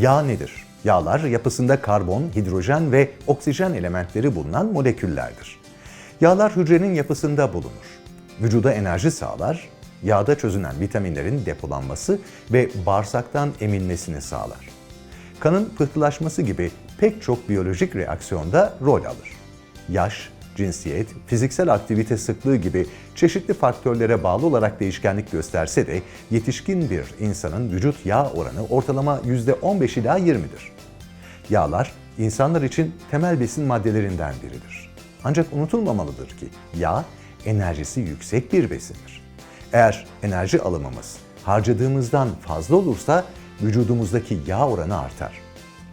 Yağ nedir? Yağlar yapısında karbon, hidrojen ve oksijen elementleri bulunan moleküllerdir. Yağlar hücrenin yapısında bulunur. Vücuda enerji sağlar, yağda çözünen vitaminlerin depolanması ve bağırsaktan emilmesini sağlar. Kanın pıhtılaşması gibi pek çok biyolojik reaksiyonda rol alır. Yaş, cinsiyet, fiziksel aktivite sıklığı gibi çeşitli faktörlere bağlı olarak değişkenlik gösterse de yetişkin bir insanın vücut yağ oranı ortalama %15 ila 20'dir. Yağlar insanlar için temel besin maddelerinden biridir. Ancak unutulmamalıdır ki yağ enerjisi yüksek bir besindir. Eğer enerji alımımız harcadığımızdan fazla olursa vücudumuzdaki yağ oranı artar.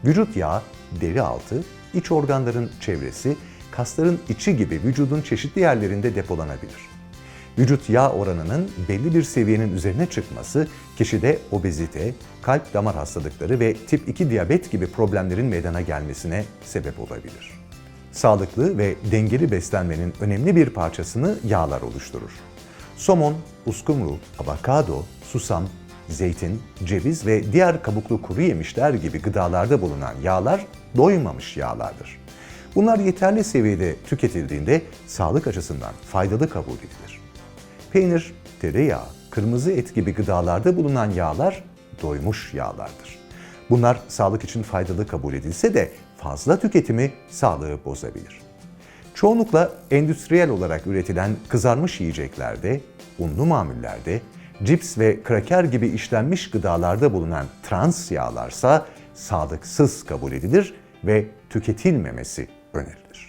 Vücut yağı deri altı, iç organların çevresi, kasların içi gibi vücudun çeşitli yerlerinde depolanabilir. Vücut yağ oranının belli bir seviyenin üzerine çıkması kişide obezite, kalp damar hastalıkları ve tip 2 diyabet gibi problemlerin meydana gelmesine sebep olabilir. Sağlıklı ve dengeli beslenmenin önemli bir parçasını yağlar oluşturur. Somon, uskumru, avokado, susam, zeytin, ceviz ve diğer kabuklu kuru yemişler gibi gıdalarda bulunan yağlar doymamış yağlardır. Bunlar yeterli seviyede tüketildiğinde sağlık açısından faydalı kabul edilir. Peynir, tereyağı, kırmızı et gibi gıdalarda bulunan yağlar doymuş yağlardır. Bunlar sağlık için faydalı kabul edilse de fazla tüketimi sağlığı bozabilir. Çoğunlukla endüstriyel olarak üretilen kızarmış yiyeceklerde, unlu mamullerde, cips ve kraker gibi işlenmiş gıdalarda bulunan trans yağlarsa sağlıksız kabul edilir ve tüketilmemesi önerir.